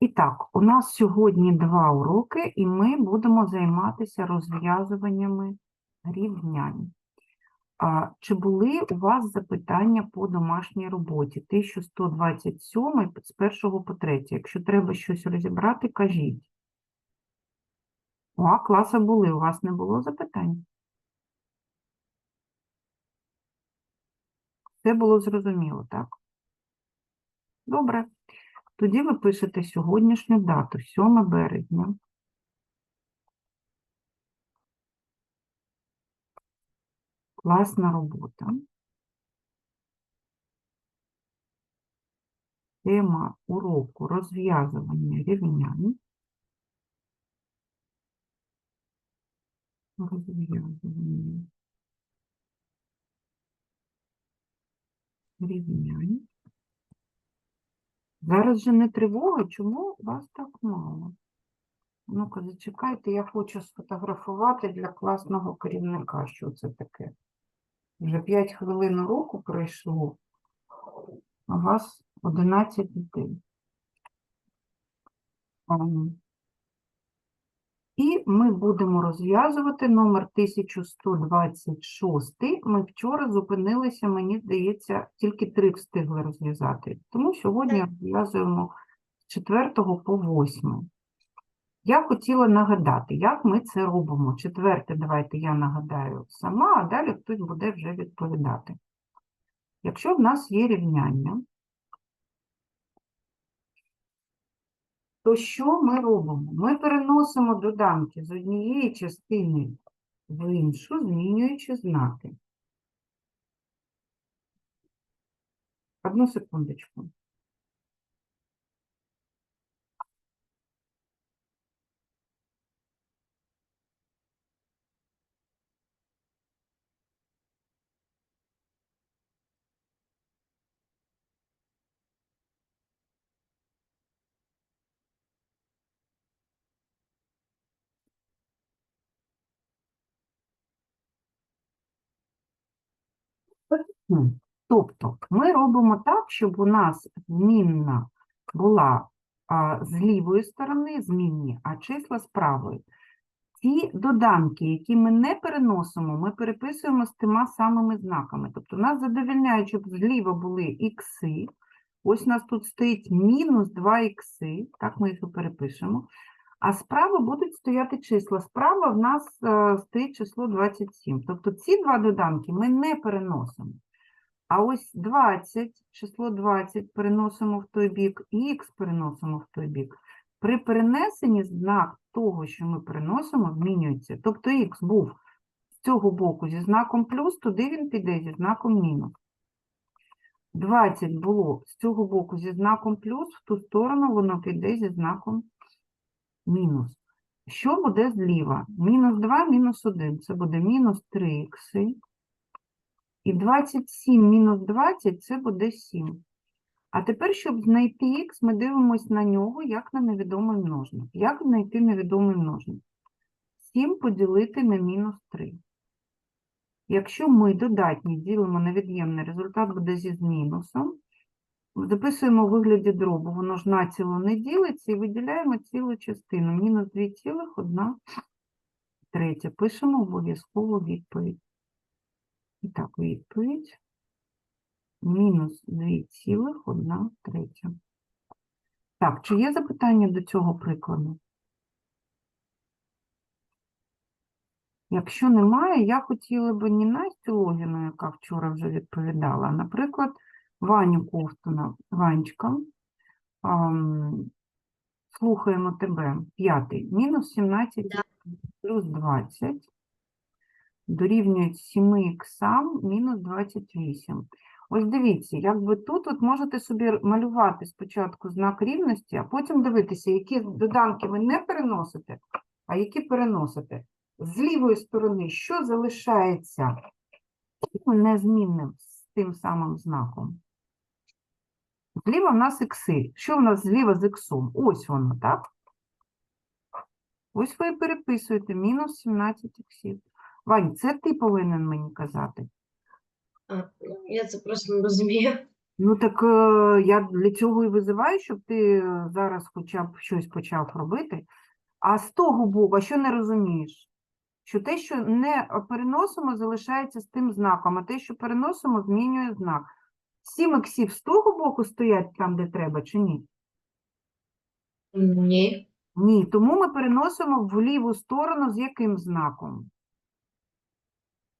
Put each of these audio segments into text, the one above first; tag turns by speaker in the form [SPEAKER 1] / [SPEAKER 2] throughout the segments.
[SPEAKER 1] І так, у нас сьогодні два уроки, і ми будемо займатися розв'язуваннями рівнянь. Чи були у вас запитання по домашній роботі? 1127 з першого по третє. Якщо треба щось розібрати, кажіть. У А класа були, у вас не було запитань? Все було зрозуміло, так? Добре. Тоді ви пишете сьогоднішню дату, 7 березня. Класна робота. Тема уроку розв'язування рівнянь. Розв'язування рівнянь. Зараз же не тривога, чому вас так мало? Ну-ка, зачекайте, я хочу сфотографувати для класного керівника, що це таке. Вже 5 хвилин уроку пройшло, а вас 11 дітей. І ми будемо розв'язувати номер 1126. Ми вчора зупинилися, мені здається, тільки три встигли розв'язати. Тому сьогодні розв'язуємо з 4 по 8. Я хотіла нагадати, як ми це робимо. Четверте, давайте я нагадаю сама, а далі хтось буде вже відповідати. Якщо в нас є рівняння, то що ми робимо? Ми переносимо доданки з однієї частини в іншу, змінюючи знаки. Одну секундочку. Тобто ми робимо так, щоб у нас змінна була а, з лівої сторони змінні, а числа з правої. Ті доданки, які ми не переносимо, ми переписуємо з тима самими знаками. Тобто нас задовільняють, щоб зліва були ікси. Ось у нас тут стоїть мінус 2 ікси, так ми їх і перепишемо. А справа будуть стояти числа. Справа в нас е, стоїть число 27. Тобто ці два доданки ми не переносимо. А ось 20, число 20 переносимо в той бік, і х переносимо в той бік. При перенесенні знак того, що ми переносимо, змінюється. Тобто х був з цього боку зі знаком плюс, туди він піде зі знаком мінус. 20 було з цього боку зі знаком плюс, в ту сторону воно піде зі знаком мінус. Що буде зліва? Мінус 2, мінус 1. Це буде мінус 3 ікси. І 27 мінус 20 це буде 7. А тепер, щоб знайти х, ми дивимося на нього як на невідомий множник. Як знайти невідомий множник? 7 поділити на мінус 3. Якщо ми додатні ділимо на від'ємний, результат буде зі мінусом. Записуємо у вигляді дробу, воно ж націло не ділиться, і виділяємо цілу частину. Мінус 2,1 третя. Пишемо обов'язково відповідь. І так, відповідь. Мінус 2,1 третя. Так, чи є запитання до цього прикладу? Якщо немає, я хотіла би не Настю Логіну, яка вчора вже відповідала, а, наприклад, Ваню Ковтуна. Ванечка, слухаємо тебе. П'ятий. Мінус 17
[SPEAKER 2] Да.
[SPEAKER 1] плюс 20 дорівнюють 7 іксам мінус 28. Ось дивіться, якби тут от можете собі малювати спочатку знак рівності, а потім дивитися, які доданки ви не переносите, а які переносите. З лівої сторони, що залишається незмінним з тим самим знаком? Зліва в нас ікси. Що в нас зліва з іксом? Ось воно, так? Ось ви переписуєте мінус 17 іксів. Вань, це ти повинен мені казати.
[SPEAKER 2] А, я це просто не розумію.
[SPEAKER 1] Ну так е, я для цього і визиваю, щоб ти е, зараз хоча б щось почав робити. А з того боку, а що не розумієш? Що те, що не переносимо, залишається з тим знаком, а те, що переносимо, змінює знак. Сім іксів з того боку стоять там, де треба, чи ні?
[SPEAKER 2] Ні.
[SPEAKER 1] Ні, тому ми переносимо в ліву сторону з яким знаком?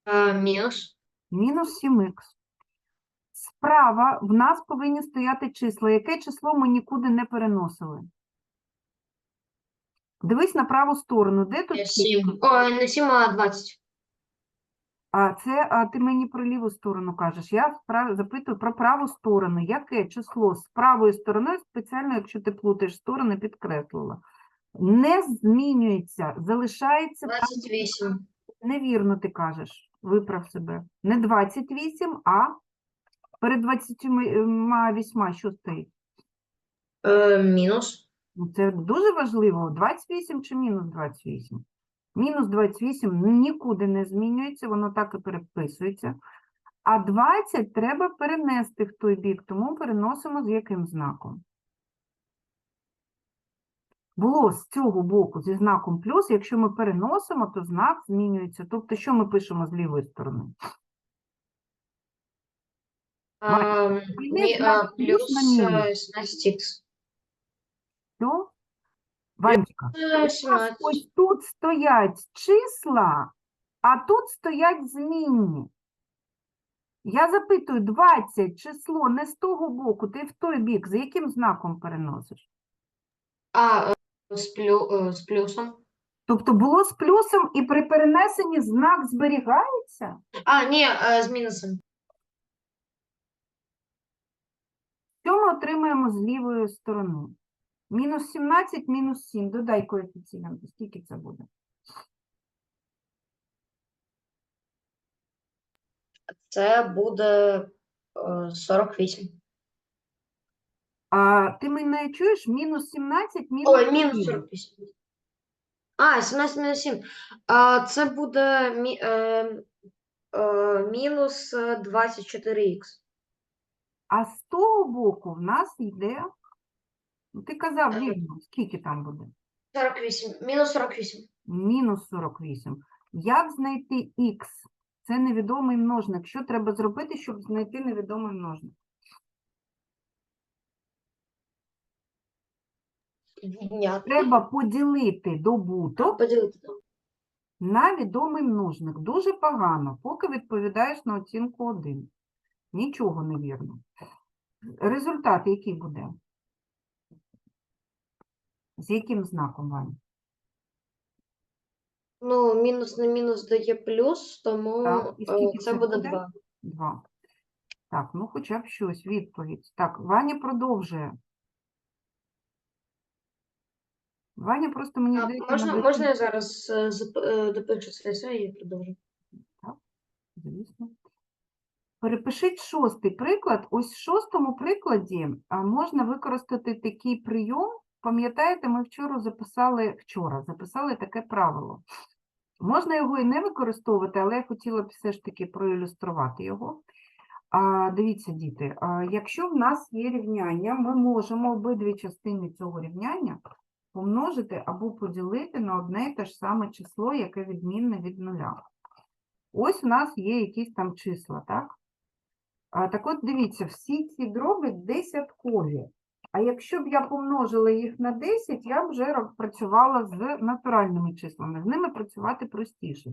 [SPEAKER 2] А, мінус.
[SPEAKER 1] Мінус 7х. Справа в нас повинні стояти числа. Яке число ми нікуди не переносили? Дивись на праву сторону. Де тут?
[SPEAKER 2] Е,
[SPEAKER 1] скільки?
[SPEAKER 2] Ой, не сім, а двадцять.
[SPEAKER 1] А це а ти мені про ліву сторону кажеш. Я запитую про праву сторону. Яке число з правої сторони, спеціально, якщо ти плутаєш сторони, підкреслила. Не змінюється, залишається там,
[SPEAKER 2] Двадцять вісім.
[SPEAKER 1] Невірно ти кажеш. Виправ себе. Не 28, а перед 28 що стоїть?
[SPEAKER 2] Е, мінус.
[SPEAKER 1] Ну, Це дуже важливо. 28 чи мінус 28? Мінус 28 нікуди не змінюється, воно так і переписується. А 20 треба перенести в той бік, тому переносимо з яким знаком? Було з цього боку зі знаком плюс, якщо ми переносимо, то знак змінюється. Тобто, що ми пишемо з лівої сторони?
[SPEAKER 2] А,
[SPEAKER 1] Зміни
[SPEAKER 2] а,
[SPEAKER 1] плюс
[SPEAKER 2] плюс
[SPEAKER 1] на мінус.
[SPEAKER 2] е, 17х.
[SPEAKER 1] Що? Ванечка, у нас
[SPEAKER 2] 17.
[SPEAKER 1] ось тут стоять числа, а тут стоять змінні. Я запитую, 20 число не з того боку, ти в той бік, за яким знаком переносиш?
[SPEAKER 2] А, е, з, плю, е, з плюсом.
[SPEAKER 1] Тобто було з плюсом і при перенесенні знак зберігається?
[SPEAKER 2] А, ні, е, з мінусом.
[SPEAKER 1] Що ми отримаємо з лівої сторони? Мінус 17, мінус 7. Додай коефіцієнти. Скільки це буде?
[SPEAKER 2] Це буде е, 48.
[SPEAKER 1] А ти мене чуєш? Мінус 17, мінус
[SPEAKER 2] Ой, мінус
[SPEAKER 1] 7.
[SPEAKER 2] 48. А, 17 мінус 7. А, це буде мі, е, е, мінус е, 24х.
[SPEAKER 1] А з того боку в нас йде, ну, ти казав рівно, скільки там буде?
[SPEAKER 2] 48. Мінус 48.
[SPEAKER 1] Мінус 48. Як знайти х? Це невідомий множник. Що треба зробити, щоб знайти невідомий множник?
[SPEAKER 2] Відняти.
[SPEAKER 1] Треба поділити добуток
[SPEAKER 2] Поділити там.
[SPEAKER 1] на відомий множник. Дуже погано, поки відповідаєш на оцінку 1. Нічого не вірно. Результат який буде? З яким знаком, Ваня?
[SPEAKER 2] Ну, мінус на мінус дає плюс, тому
[SPEAKER 1] Так, і
[SPEAKER 2] е,
[SPEAKER 1] скільки
[SPEAKER 2] це
[SPEAKER 1] це
[SPEAKER 2] буде
[SPEAKER 1] буде?
[SPEAKER 2] 2.
[SPEAKER 1] 2. Так, ну хоча б щось, відповідь. Так, Ваня продовжує. Ваня просто мені здається,
[SPEAKER 2] можна,
[SPEAKER 1] надає-
[SPEAKER 2] можна я зараз е, зап- е, допишу це все і продовжу?
[SPEAKER 1] Звісно. Перепишіть шостий приклад. Ось в шостому прикладі а, можна використати такий прийом. Пам'ятаєте, ми вчора записали вчора, записали таке правило. Можна його і не використовувати, але я хотіла б все ж таки проілюструвати його. А, дивіться, діти, а, якщо в нас є рівняння, ми можемо обидві частини цього рівняння помножити або поділити на одне і те ж саме число, яке відмінне від нуля. Ось у нас є якісь там числа, так? А, так от дивіться, всі ці дроби десяткові. А якщо б я помножила їх на 10, я б вже працювала з натуральними числами. З ними працювати простіше.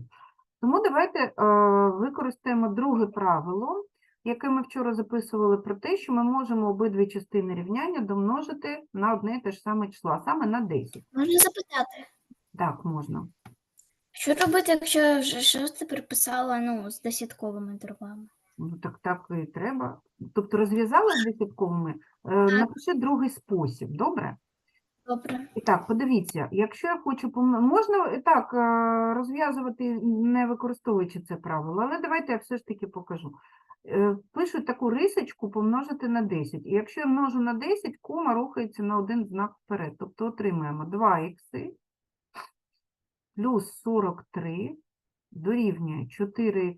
[SPEAKER 1] Тому давайте е, використаємо друге правило, яке ми вчора записували про те, що ми можемо обидві частини рівняння домножити на одне і те ж саме число, а саме на 10.
[SPEAKER 3] Можна запитати,
[SPEAKER 1] Так, можна.
[SPEAKER 3] що робити, якщо я вже шосте переписала ну, з десятковими дробами?
[SPEAKER 1] Ну, так, так і треба. Тобто розв'язала з десятковими, напиши другий спосіб, добре?
[SPEAKER 3] Добре.
[SPEAKER 1] І так, подивіться, якщо я хочу помно... можна і так е, розв'язувати, не використовуючи це правило, але давайте я все ж таки покажу. Е, Пишу таку рисочку помножити на 10. І якщо я множу на 10, кома рухається на один знак вперед. Тобто отримаємо 2х плюс 43 дорівнює 4х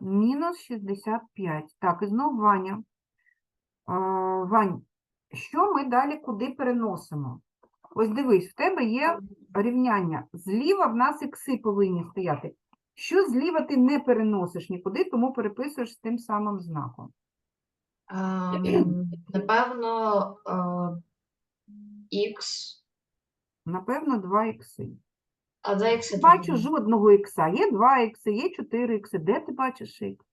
[SPEAKER 1] мінус 65. Так, і знов Ваня. Вань, що ми далі куди переносимо? Ось дивись, в тебе є рівняння. Зліва в нас ікси повинні стояти. Що зліва ти не переносиш нікуди, тому переписуєш з тим самим знаком.
[SPEAKER 2] Ем, Напевно, х.
[SPEAKER 1] Напевно, два ікси.
[SPEAKER 2] А за х
[SPEAKER 1] Не бачу жодного ікса. Є два ікси, є чотири ікси. Де ти бачиш ікс?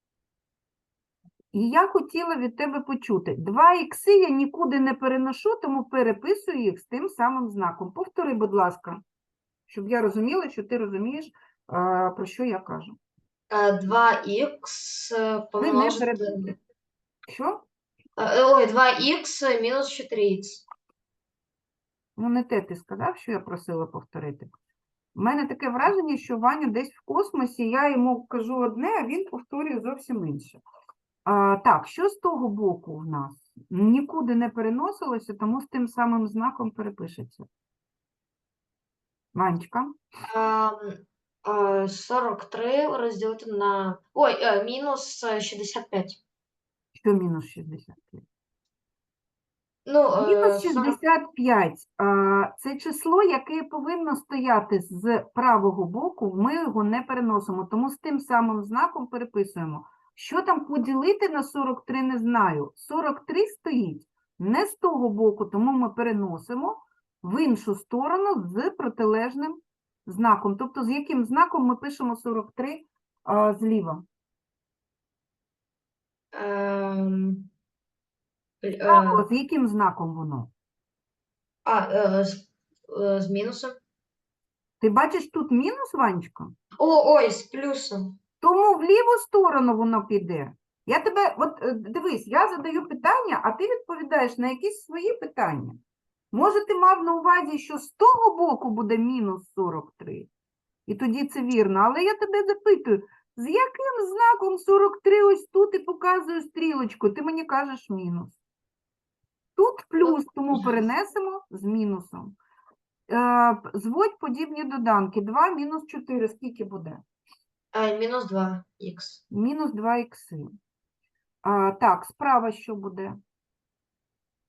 [SPEAKER 1] І я хотіла від тебе почути. Два ікси я нікуди не переношу, тому переписую їх з тим самим знаком. Повтори, будь ласка, щоб я розуміла, що ти розумієш, про що я кажу.
[SPEAKER 2] 2х
[SPEAKER 1] Ви не
[SPEAKER 2] помножити.
[SPEAKER 1] перед... Що?
[SPEAKER 2] Е, Ой, 2х мінус 4х.
[SPEAKER 1] Ну, не те ти сказав, що я просила повторити. У мене таке враження, що Ваня десь в космосі, я йому кажу одне, а він повторює зовсім інше. А, так, що з того боку в нас? Нікуди не переносилося, тому з тим самим знаком перепишеться. Ванечка,
[SPEAKER 2] е, 43 розділити на. Ой, е, мінус е, 65.
[SPEAKER 1] що мінус 65?
[SPEAKER 2] Ну, е,
[SPEAKER 1] Мінус
[SPEAKER 2] 40
[SPEAKER 1] 65 а, – це число, яке повинно стояти з правого боку, ми його не переносимо, тому з тим самим знаком переписуємо. Що там поділити на 43, не знаю. 43 стоїть не з того боку, тому ми переносимо в іншу сторону з протилежним знаком. Тобто з яким знаком ми пишемо 43 а, зліва?
[SPEAKER 2] ем, е,
[SPEAKER 1] Право, з яким знаком воно?
[SPEAKER 2] а, е, з, е, з мінусом.
[SPEAKER 1] Ти бачиш тут мінус, Ванечка?
[SPEAKER 2] О, ой, з плюсом.
[SPEAKER 1] Тому в ліву сторону воно піде. Я тебе, от е, дивись, я задаю питання, а ти відповідаєш на якісь свої питання. Може, ти мав на увазі, що з того боку буде мінус 43, і тоді це вірно. Але я тебе запитую, з яким знаком 43 ось тут і показую стрілочку, ти мені кажеш мінус. Тут плюс, тому перенесемо з мінусом. Е, зводь подібні доданки. 2 мінус 4, скільки буде?
[SPEAKER 2] Е, мінус 2х.
[SPEAKER 1] Мінус 2 ікси. А, так, справа що буде?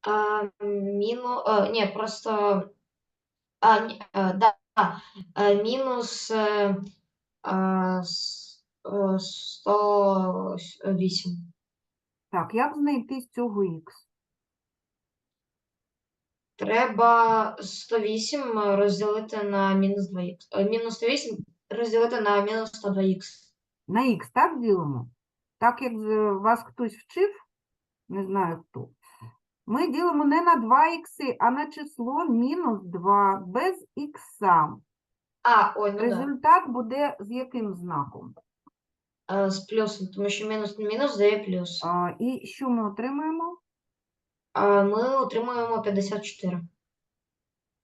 [SPEAKER 2] А, міну, е, ні, просто. А, ні, е, да, е, мінус е, с- е, 108.
[SPEAKER 1] Так, як знайти з цього х?
[SPEAKER 2] Треба 108 розділити на мінус 2х. Е, Мінус 108 розділити на мінус 102х.
[SPEAKER 1] На х, так ділимо? Так як з- вас хтось вчив, не знаю хто. Ми ділимо не на 2 ікси, а на число мінус 2 без ікса.
[SPEAKER 2] А, ой, ну да.
[SPEAKER 1] Результат буде з яким знаком?
[SPEAKER 2] Е, З плюсом, тому що мінус на мінус дає плюс.
[SPEAKER 1] А, і що ми отримаємо?
[SPEAKER 2] А ми отримуємо 54.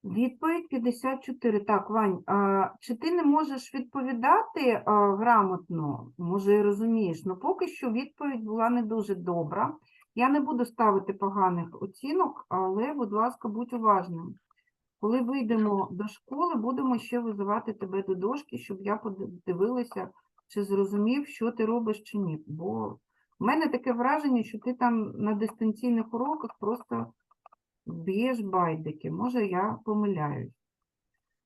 [SPEAKER 1] Відповідь 54. Так, Вань, а, чи ти не можеш відповідати а, грамотно? Може, і розумієш, але поки що відповідь була не дуже добра. Я не буду ставити поганих оцінок, але, будь ласка, будь уважним. Коли вийдемо до школи, будемо ще визивати тебе до дошки, щоб я подивилася, чи зрозумів, що ти робиш чи ні. Бо в мене таке враження, що ти там на дистанційних уроках просто б'єш байдики. Може, я помиляюсь.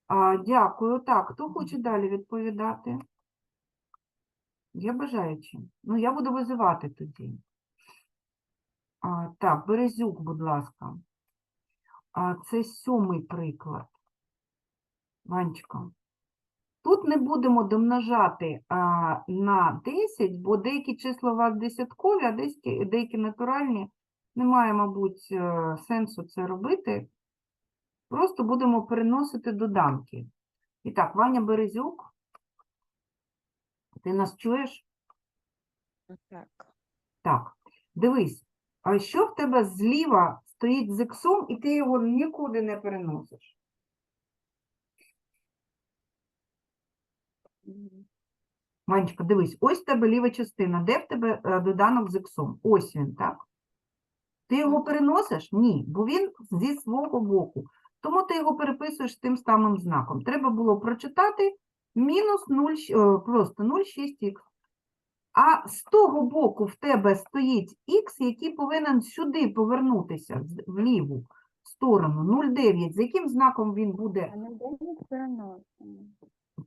[SPEAKER 1] А, дякую. Так, хто хоче далі відповідати? Є бажаючі? Ну, я буду визивати тоді. А, так, Березюк, будь ласка. А, це сьомий приклад. Ванечка. Тут не будемо домножати а, на 10, бо деякі числа у вас десяткові, а деякі, деякі натуральні. Немає, мабуть, е, сенсу це робити. Просто будемо переносити доданки. І так, Ваня Березюк, ти нас чуєш?
[SPEAKER 4] Так.
[SPEAKER 1] Так, дивись, а що в тебе зліва стоїть з іксом, і ти його нікуди не переносиш? Манечка, дивись, ось в тебе ліва частина. Де в тебе е, доданок з іксом? Ось він, так? Ти його переносиш? Ні, бо він зі свого боку. Тому ти його переписуєш з тим самим знаком. Треба було прочитати мінус 0, е, просто 0,6х. А з того боку в тебе стоїть х, який повинен сюди повернутися в ліву сторону 0,9. З яким знаком він буде?
[SPEAKER 4] А на 9 переносимо.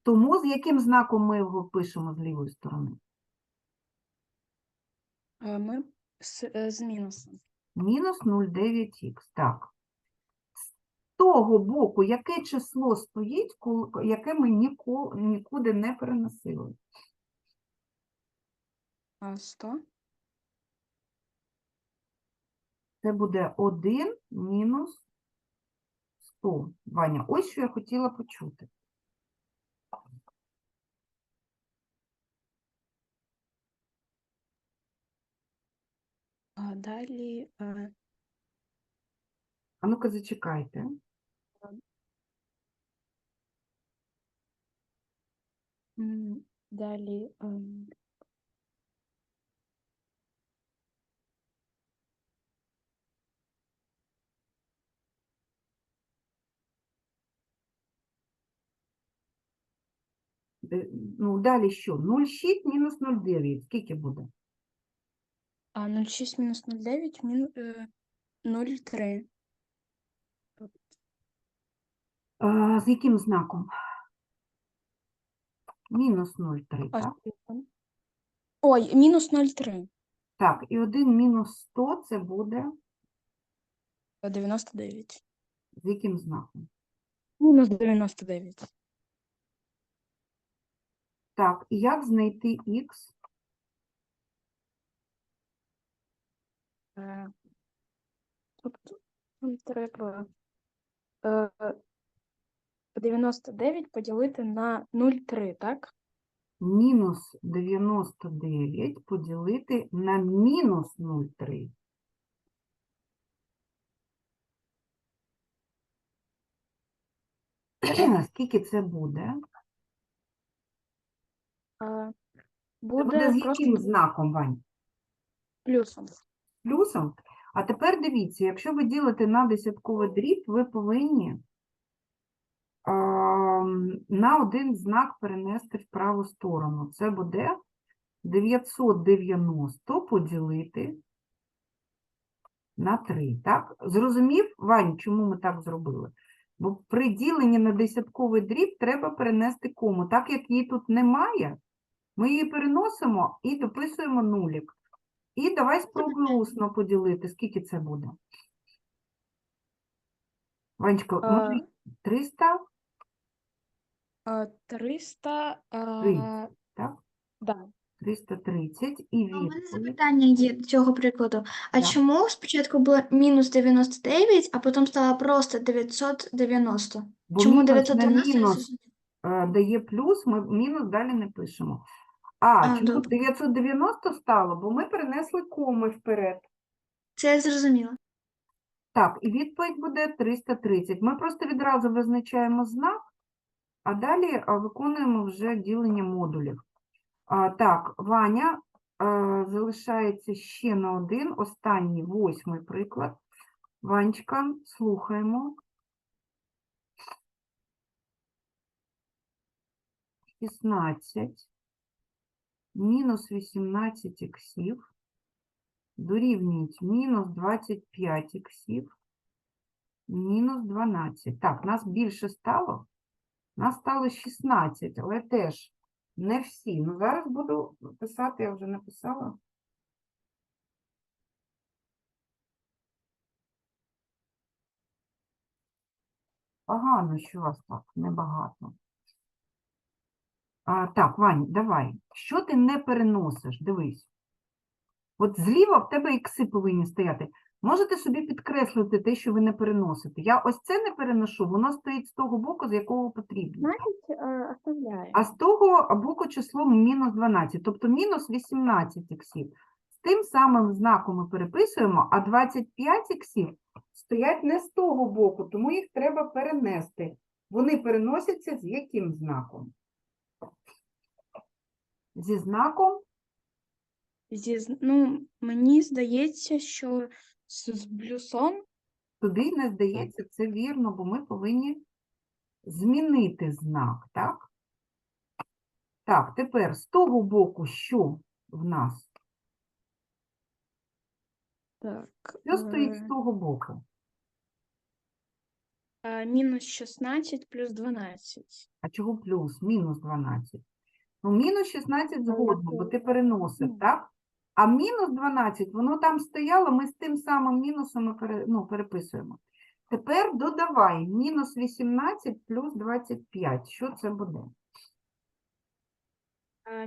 [SPEAKER 1] Тому з яким знаком ми його пишемо з лівої сторони?
[SPEAKER 4] Е, Ми з, е, з мінусом.
[SPEAKER 1] Мінус 0,9х. Так. З того боку, яке число стоїть, яке ми нікуди не переносили?
[SPEAKER 4] А 100?
[SPEAKER 1] Це буде 1 мінус 100. Ваня, ось що я хотіла почути.
[SPEAKER 4] А далі е,
[SPEAKER 1] А ну-ка, зачекайте.
[SPEAKER 4] м, далі ем,
[SPEAKER 1] Де- Ну, далі що? 0,6 мінус 0,9. Скільки буде?
[SPEAKER 4] А 0,6 мінус 0,9 мінус е, 0,3.
[SPEAKER 1] А, з яким знаком? Мінус 0,3,
[SPEAKER 4] А
[SPEAKER 1] так?
[SPEAKER 4] Ой, мінус 0,3.
[SPEAKER 1] Так, і 1 мінус 100 це буде
[SPEAKER 4] Е, 99.
[SPEAKER 1] з яким знаком?
[SPEAKER 4] Мінус 99.
[SPEAKER 1] Так, і як знайти х?
[SPEAKER 4] Тобто нам треба е, 99 поділити на 0,3, так?
[SPEAKER 1] Мінус 99 поділити на мінус 0,3. Скільки це буде?
[SPEAKER 4] А,
[SPEAKER 1] Це
[SPEAKER 4] буде
[SPEAKER 1] буде з
[SPEAKER 4] просто
[SPEAKER 1] яким знаком, Вань?
[SPEAKER 4] плюсом.
[SPEAKER 1] Плюсом. А тепер дивіться, якщо ви ділите на десятковий дріб, ви повинні а, на один знак перенести в праву сторону. Це буде 990 поділити на 3. Так? Зрозумів, Вань, чому ми так зробили? Бо при діленні на десятковий дріб треба перенести кому. Так як її тут немає, ми її переносимо і дописуємо нулік. І давай спробуй усно поділити. Скільки це буде? Ванечка,
[SPEAKER 4] А,
[SPEAKER 1] може 300?
[SPEAKER 4] а, 300, а,
[SPEAKER 1] Тридцять. так?
[SPEAKER 4] да.
[SPEAKER 1] 330 і
[SPEAKER 5] А У мене
[SPEAKER 1] відповідь.
[SPEAKER 5] запитання є до цього прикладу. А
[SPEAKER 1] Так.
[SPEAKER 5] чому спочатку було мінус 99, а потім стало просто 990?
[SPEAKER 1] Бо
[SPEAKER 5] Чому
[SPEAKER 1] мінус на
[SPEAKER 5] 990?
[SPEAKER 1] мінус е, дає плюс, ми мінус далі не пишемо. А,
[SPEAKER 5] А,
[SPEAKER 1] чому
[SPEAKER 5] добре.
[SPEAKER 1] 990 стало? Бо ми перенесли коми вперед.
[SPEAKER 5] Це я зрозуміла.
[SPEAKER 1] Так, і відповідь буде 330. Ми просто відразу визначаємо знак, а далі а, виконуємо вже ділення модулів. А, так, Ваня, е, залишається ще на один, останній, восьмий приклад. Ванечка, слухаємо. 16 мінус 18 іксів дорівнюють мінус 25 іксів, мінус 12. Так, нас більше стало. Нас стало 16, але теж не всі. Ну, зараз буду писати, я вже написала. Погано, що вас так небагато. А, так, Вань, давай. Що ти не переносиш? Дивись. От зліва в тебе ікси повинні стояти. Можете собі підкреслити те, що ви не переносите. Я ось це не переношу, воно стоїть з того боку, з якого потрібно.
[SPEAKER 4] Значить, е.
[SPEAKER 1] А з того боку число мінус 12, тобто мінус 18 іксів. З тим самим знаком ми переписуємо, а 25 іксів стоять не з того боку, тому їх треба перенести. Вони переносяться з яким знаком? Зі знаком
[SPEAKER 4] Зі, з- ну, мені здається, що з, з плюсом
[SPEAKER 1] туди не здається, це вірно, бо ми повинні змінити знак, так? Так, тепер з того боку, що в нас?
[SPEAKER 4] Так.
[SPEAKER 1] Що стоїть з
[SPEAKER 4] е,
[SPEAKER 1] того боку?
[SPEAKER 4] е, мінус 16 плюс 12.
[SPEAKER 1] А чого плюс? Мінус 12. Ну, мінус 16 згодно, бо ти переносив, так? А мінус 12, воно там стояло, ми з тим самим мінусом пере, ну, переписуємо. Тепер додавай мінус 18 плюс 25. Що це буде?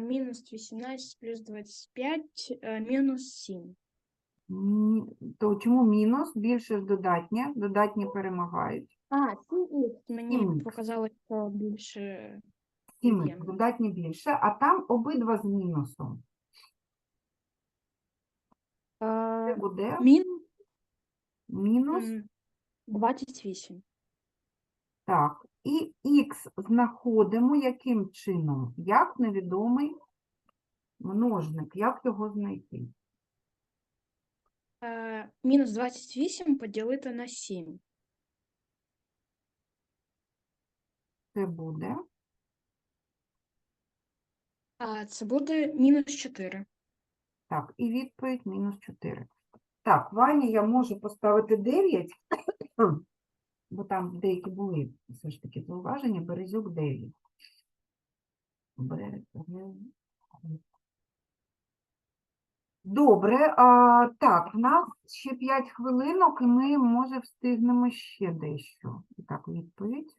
[SPEAKER 4] Мінус 18 плюс 25 е, мінус 7.
[SPEAKER 1] То чому мінус? Більше ж додатнє, додатні перемагають.
[SPEAKER 4] А, 7х. Мені
[SPEAKER 1] 7х.
[SPEAKER 4] показало, що більше.
[SPEAKER 1] 7
[SPEAKER 4] Від'ємне.
[SPEAKER 1] додатні більше, а там обидва з мінусом. Це
[SPEAKER 4] Е,
[SPEAKER 1] буде
[SPEAKER 4] Мінус
[SPEAKER 1] мінус
[SPEAKER 4] 28.
[SPEAKER 1] Так, і х знаходимо яким чином? Як невідомий множник, як його знайти?
[SPEAKER 4] Е, Мінус 28 поділити на 7.
[SPEAKER 1] Це буде
[SPEAKER 4] А це буде мінус 4.
[SPEAKER 1] так, і відповідь мінус 4. Так, Вані я можу поставити 9, бо там деякі були все ж таки зауваження, Березюк 9. Бере- бере- Добре, а, так, в нас ще 5 хвилинок, і ми, може, встигнемо ще дещо. І так, відповідь.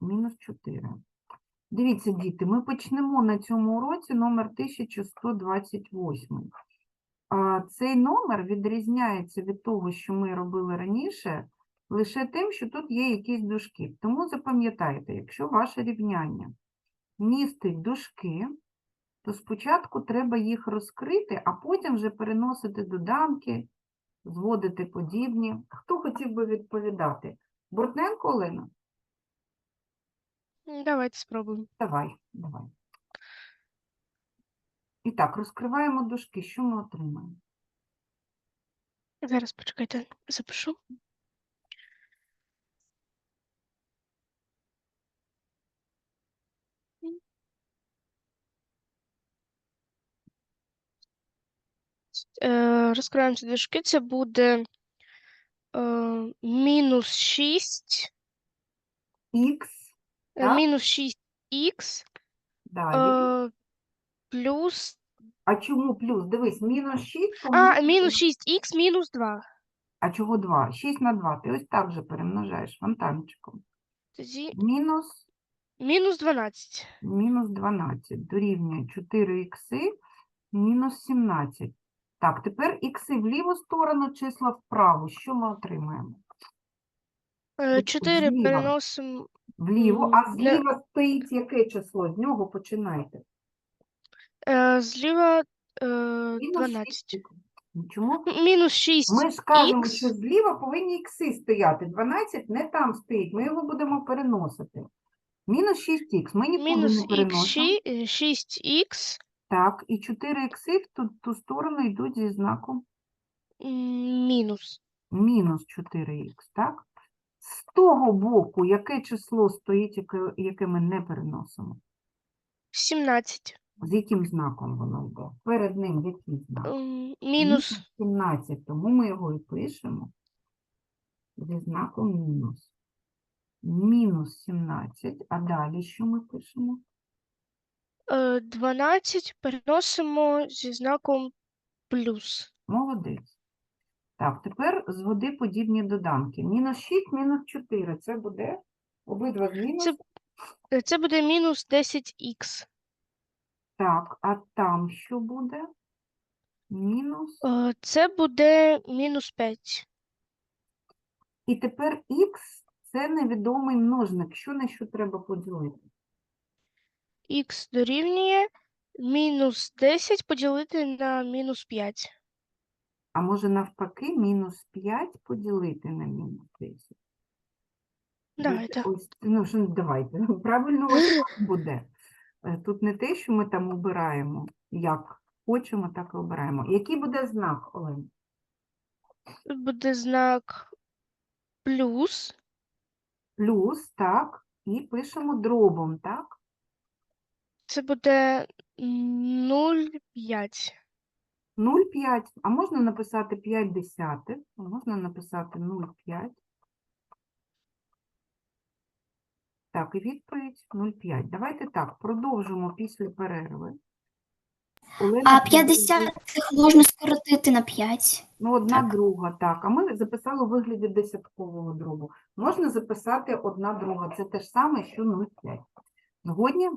[SPEAKER 1] Мінус 4. Дивіться, діти, ми почнемо на цьому уроці номер 1128. Цей номер відрізняється від того, що ми робили раніше, лише тим, що тут є якісь дужки. Тому запам'ятайте, якщо ваше рівняння містить дужки, то спочатку треба їх розкрити, а потім вже переносити доданки, зводити подібні. Хто хотів би відповідати? Бортненко Олена?
[SPEAKER 6] Давайте спробуємо.
[SPEAKER 1] Давай, давай. І так, розкриваємо дужки. Що ми отримаємо?
[SPEAKER 6] Зараз почекайте, запишу. Е, розкриваємо ці дужки. Це буде мінус 6,
[SPEAKER 1] Х, Так.
[SPEAKER 6] мінус 6х
[SPEAKER 1] далі.
[SPEAKER 6] е, плюс.
[SPEAKER 1] А чому плюс? Дивись, мінус 6
[SPEAKER 6] А, мінус 6х мінус 2.
[SPEAKER 1] А чого 2? 6 на 2. Ти ось так же перемножаєш фонтанчиком.
[SPEAKER 6] Тоді
[SPEAKER 1] Мінус,
[SPEAKER 6] мінус 12.
[SPEAKER 1] мінус 12 дорівнює 4 ікси, мінус 17. Так, тепер ікси в ліву сторону, числа вправу. Що ми отримаємо?
[SPEAKER 6] Е,
[SPEAKER 1] Тут
[SPEAKER 6] 4
[SPEAKER 1] зліва.
[SPEAKER 6] переносимо.
[SPEAKER 1] Вліво, а
[SPEAKER 6] для-
[SPEAKER 1] зліва стоїть яке число? З нього починайте.
[SPEAKER 6] Е, зліва е,
[SPEAKER 1] Мінус
[SPEAKER 6] 12.
[SPEAKER 1] 6. Чому?
[SPEAKER 6] Мінус 6.
[SPEAKER 1] Ми ж кажемо,
[SPEAKER 6] Ікс.
[SPEAKER 1] що зліва повинні ікси стояти. 12 не там стоїть, ми його будемо переносити. Мінус 6х, ми нікуди
[SPEAKER 6] Мінус
[SPEAKER 1] не переносимо.
[SPEAKER 6] 6х
[SPEAKER 1] Так, і 4 ікси в ту, ту сторону йдуть зі знаком
[SPEAKER 6] мінус.
[SPEAKER 1] мінус 4х, так? З того боку, яке число стоїть, яке, яке ми не переносимо?
[SPEAKER 6] 17.
[SPEAKER 1] З яким знаком воно йде? Перед ним який знак?
[SPEAKER 6] Мінус
[SPEAKER 1] 17, тому ми його і пишемо зі знаком мінус. Мінус 17, а далі що ми пишемо?
[SPEAKER 6] е, 12 переносимо зі знаком плюс.
[SPEAKER 1] Молодець. Так, тепер зводи подібні доданки. Мінус 6, мінус 4. Це буде обидва з мінус.
[SPEAKER 6] Це- Е, Це буде мінус 10х.
[SPEAKER 1] Так, а там що буде? Мінус.
[SPEAKER 6] Е, Це буде мінус 5.
[SPEAKER 1] І тепер х це невідомий множник. Що на що треба поділити?
[SPEAKER 6] Х дорівнює мінус 10 поділити на мінус 5.
[SPEAKER 1] А може навпаки, мінус 5 поділити на мінус 10?
[SPEAKER 6] Давайте.
[SPEAKER 1] Ось, ну, що, давайте. Правильно ось так буде. Е, Тут не те, що ми там обираємо, як хочемо, так і обираємо. Який буде знак, Олень?
[SPEAKER 6] Тут буде знак плюс.
[SPEAKER 1] Плюс, так, і пишемо дробом, так?
[SPEAKER 6] Це буде 0,5.
[SPEAKER 1] 0,5. А можна написати 5 десятих, можна написати 0,5. Так, і відповідь 0,5. Давайте так, продовжимо після перерви. Олена
[SPEAKER 3] А
[SPEAKER 1] підійде.
[SPEAKER 3] 50 можна скоротити на 5.
[SPEAKER 1] Ну, одна
[SPEAKER 3] Так.
[SPEAKER 1] друга, так. А ми записали у вигляді десяткового дробу. Можна записати одна друга. Це те ж саме, що 0,5. Згодні?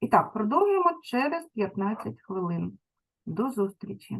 [SPEAKER 1] І так, продовжуємо через 15 хвилин. До зустрічі.